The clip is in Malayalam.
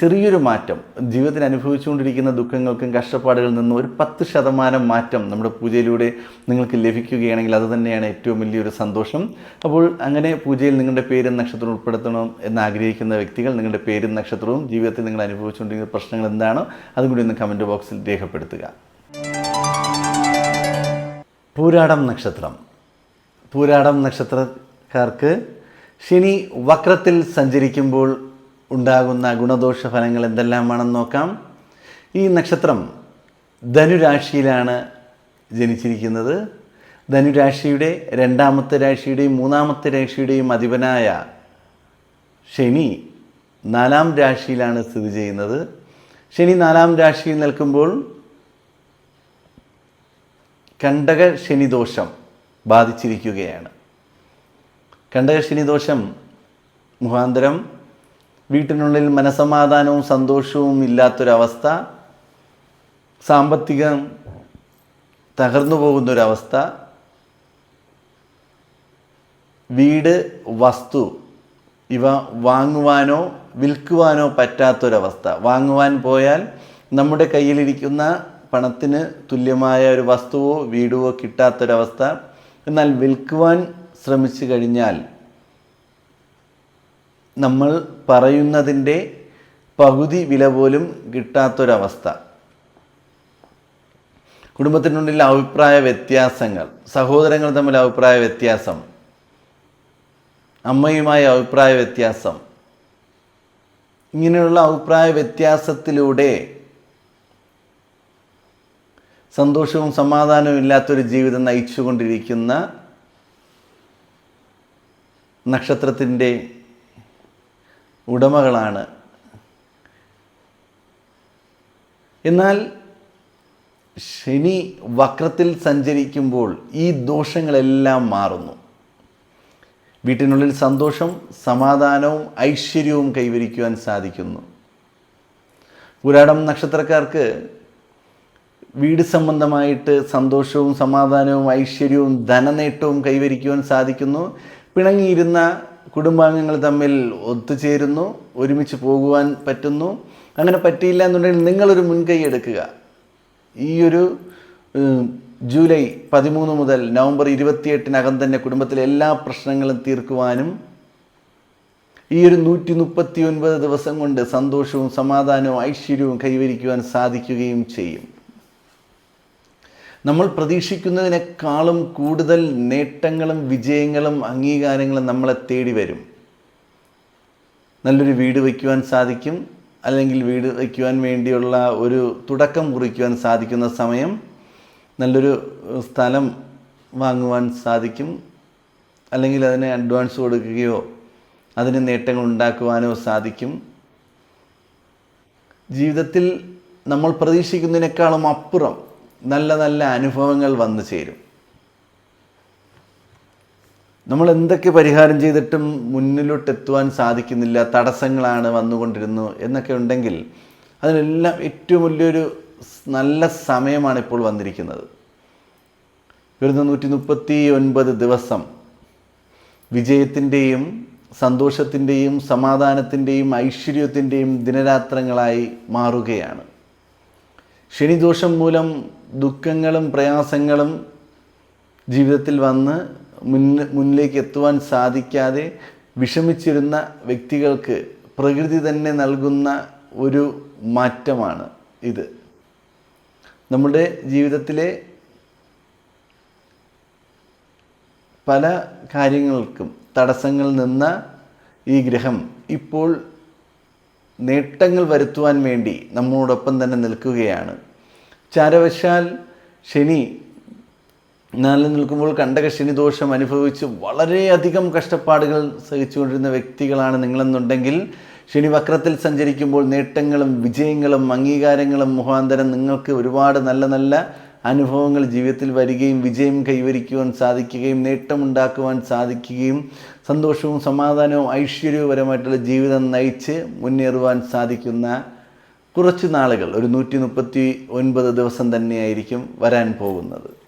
ചെറിയൊരു മാറ്റം. ജീവിതത്തിൽ അനുഭവിച്ചുകൊണ്ടിരിക്കുന്ന ദുഃഖങ്ങൾക്കും കഷ്ടപ്പാടുകളിൽ നിന്നും ഒരു പത്ത് ശതമാനം മാറ്റം നമ്മുടെ പൂജയിലൂടെ നിങ്ങൾക്ക് ലഭിക്കുകയാണെങ്കിൽ അത് തന്നെയാണ് ഏറ്റവും വലിയൊരു സന്തോഷം. അപ്പോൾ അങ്ങനെ പൂജയിൽ നിങ്ങളുടെ പേരും നക്ഷത്രവും ഉൾപ്പെടുത്തണം എന്ന് ആഗ്രഹിക്കുന്ന വ്യക്തികൾ നിങ്ങളുടെ പേരും നക്ഷത്രവും ജീവിതത്തിൽ നിങ്ങൾ അനുഭവിച്ചുകൊണ്ടിരിക്കുന്ന പ്രശ്നങ്ങൾ എന്താണോ അതും കൂടി ഒന്ന് കമന്റ് ബോക്സിൽ രേഖപ്പെടുത്തുക. പൂരാടം നക്ഷത്രം. പൂരാടം നക്ഷത്രക്കാർക്ക് ശനി വക്രത്തിൽ സഞ്ചരിക്കുമ്പോൾ ഉണ്ടാകുന്ന ഗുണദോഷ ഫലങ്ങൾ എന്തെല്ലാമാണെന്ന് നോക്കാം. ഈ നക്ഷത്രം ധനുരാശിയിലാണ് ജനിച്ചിരിക്കുന്നത്. ധനുരാശിയുടെ രണ്ടാമത്തെ രാശിയുടെയും മൂന്നാമത്തെ രാശിയുടെയും അധിപനായ ശനി നാലാം രാശിയിലാണ് സ്ഥിതി ചെയ്യുന്നത്. ശനി നാലാം രാശിയിൽ നിൽക്കുമ്പോൾ കണ്ടക ശനിദോഷം ബാധിച്ചിരിക്കുകയാണ്. കണ്ടക ശനിദോഷം മുഖാന്തരം വീട്ടിനുള്ളിൽ മനസമാധാനവും സന്തോഷവും ഇല്ലാത്തൊരവസ്ഥ സാമ്പത്തികം തകർന്നു പോകുന്നൊരവസ്ഥ വീട് വസ്തു ഇവ വാങ്ങുവാനോ വിൽക്കുവാനോ പറ്റാത്തൊരവസ്ഥ. വാങ്ങുവാൻ പോയാൽ നമ്മുടെ കയ്യിലിരിക്കുന്ന പണത്തിന് തുല്യമായ ഒരു വസ്തുവോ വീടുവോ കിട്ടാത്തൊരവസ്ഥ. എന്നാൽ വിൽക്കുവാൻ ശ്രമിച്ചു കഴിഞ്ഞാൽ നമ്മൾ പറയുന്നതിന്റെ പകുതി വില പോലും കിട്ടാത്തൊരവസ്ഥ. കുടുംബത്തിനുള്ളിൽ അഭിപ്രായ വ്യത്യാസങ്ങൾ സഹോദരങ്ങൾ തമ്മിൽ അഭിപ്രായ വ്യത്യാസം അമ്മയുമായി അഭിപ്രായ വ്യത്യാസം ഇങ്ങനെയുള്ള അഭിപ്രായ വ്യത്യാസത്തിലൂടെ സന്തോഷവും സമാധാനവും ഇല്ലാത്തൊരു ജീവിതം നയിച്ചുകൊണ്ടിരിക്കുന്ന നക്ഷത്രത്തിന്റെ ഉടമകളാണ്. എന്നാൽ ശനി വക്രത്തിൽ സഞ്ചരിക്കുമ്പോൾ ഈ ദോഷങ്ങളെല്ലാം മാറുന്നു. വീട്ടിനുള്ളിൽ സന്തോഷം സമാധാനവും ഐശ്വര്യവും കൈവരിക്കുവാൻ സാധിക്കുന്നു. പുരാടം നക്ഷത്രക്കാർക്ക് വീട് സംബന്ധമായിട്ട് സന്തോഷവും സമാധാനവും ഐശ്വര്യവും ധനനേട്ടവും കൈവരിക്കുവാൻ സാധിക്കുന്നു. പിണങ്ങിയിരുന്ന കുടുംബാംഗങ്ങൾ തമ്മിൽ ഒത്തുചേരുന്നു ഒരുമിച്ച് പോകുവാൻ പറ്റുന്നു. അങ്ങനെ പറ്റിയില്ല എന്നുണ്ടെങ്കിൽ നിങ്ങളൊരു മുൻകൈ എടുക്കുക. ഈ ഒരു ജൂലൈ പതിമൂന്ന് മുതൽ നവംബർ ഇരുപത്തിയെട്ടിനകം തന്നെ കുടുംബത്തിലെ എല്ലാ പ്രശ്നങ്ങളും തീർക്കുവാനും ഈ ഒരു നൂറ്റി മുപ്പത്തി ഒൻപത് ദിവസം കൊണ്ട് സന്തോഷവും സമാധാനവും ഐശ്വര്യവും കൈവരിക്കുവാൻ സാധിക്കുകയും ചെയ്യും. നമ്മൾ പ്രതീക്ഷിക്കുന്നതിനേക്കാളും കൂടുതൽ നേട്ടങ്ങളും വിജയങ്ങളും അംഗീകാരങ്ങളും നമ്മളെ തേടി വരും. നല്ലൊരു വീട് വയ്ക്കുവാൻ സാധിക്കും. അല്ലെങ്കിൽ വീട് വയ്ക്കുവാൻ വേണ്ടിയുള്ള ഒരു തുടക്കം കുറിക്കുവാൻ സാധിക്കുന്ന സമയം നല്ലൊരു സ്ഥലം വാങ്ങുവാൻ സാധിക്കും. അല്ലെങ്കിൽ അതിന് അഡ്വാൻസ് കൊടുക്കുകയോ അതിന് നേട്ടങ്ങൾ ഉണ്ടാക്കുവാനോ സാധിക്കും. ജീവിതത്തിൽ നമ്മൾ പ്രതീക്ഷിക്കുന്നതിനേക്കാളും അപ്പുറം നല്ല നല്ല അനുഭവങ്ങൾ വന്നു ചേരും. നമ്മൾ എന്തൊക്കെ പരിഹാരം ചെയ്തിട്ടും മുന്നിലോട്ട് എത്തുവാൻ സാധിക്കുന്നില്ല തടസ്സങ്ങളാണ് വന്നുകൊണ്ടിരുന്നു എന്നൊക്കെ ഉണ്ടെങ്കിൽ അതിനെല്ലാം ഏറ്റവും വലിയൊരു നല്ല സമയമാണ് ഇപ്പോൾ വന്നിരിക്കുന്നത്. വരുന്ന നൂറ്റി മുപ്പത്തി ഒൻപത് ദിവസം വിജയത്തിന്റെയും സന്തോഷത്തിന്റെയും സമാധാനത്തിന്റെയും ഐശ്വര്യത്തിന്റെയും ദിനരാത്രങ്ങളായി മാറുകയാണ്. ശനിദോഷം മൂലം ദുഃഖങ്ങളും പ്രയാസങ്ങളും ജീവിതത്തിൽ വന്ന് മുന്ന് മുന്നിലേക്ക് എത്തുവാൻ സാധിക്കാതെ വിഷമിച്ചിരുന്ന വ്യക്തികൾക്ക് പ്രകൃതി തന്നെ നൽകുന്ന ഒരു മാറ്റമാണ് ഇത്. നമ്മുടെ ജീവിതത്തിലെ പല കാര്യങ്ങൾക്കും തടസ്സങ്ങൾ നിന്ന ഈ ഗ്രഹം ഇപ്പോൾ നേട്ടങ്ങൾ വരുത്തുവാൻ വേണ്ടി നമ്മോടൊപ്പം തന്നെ നിൽക്കുകയാണ്. ചാരവശാൽ ശനി നാലിൽ നിൽക്കുമ്പോൾ കണ്ടക ശനി ദോഷം അനുഭവിച്ച് വളരെയധികം കഷ്ടപ്പാടുകൾ സഹിച്ചുകൊണ്ടിരുന്ന വ്യക്തികളാണ് നിങ്ങളെന്നുണ്ടെങ്കിൽ ശനി വക്രത്തിൽ സഞ്ചരിക്കുമ്പോൾ നേട്ടങ്ങളും വിജയങ്ങളും അംഗീകാരങ്ങളും മുഖാന്തരം നിങ്ങൾക്ക് ഒരുപാട് നല്ല നല്ല അനുഭവങ്ങൾ ജീവിതത്തിൽ വരികയും വിജയം കൈവരിക്കുവാൻ സാധിക്കുകയും നേട്ടമുണ്ടാക്കുവാൻ സാധിക്കുകയും സന്തോഷവും സമാധാനവും ഐശ്വര്യപരമായിട്ടുള്ള ജീവിതം നയിച്ച് മുന്നേറുവാൻ സാധിക്കുന്ന കുറച്ച് നാളുകൾ ഒരു നൂറ്റി മുപ്പത്തി ഒൻപത് ദിവസം തന്നെയായിരിക്കും വരാൻ പോകുന്നത്.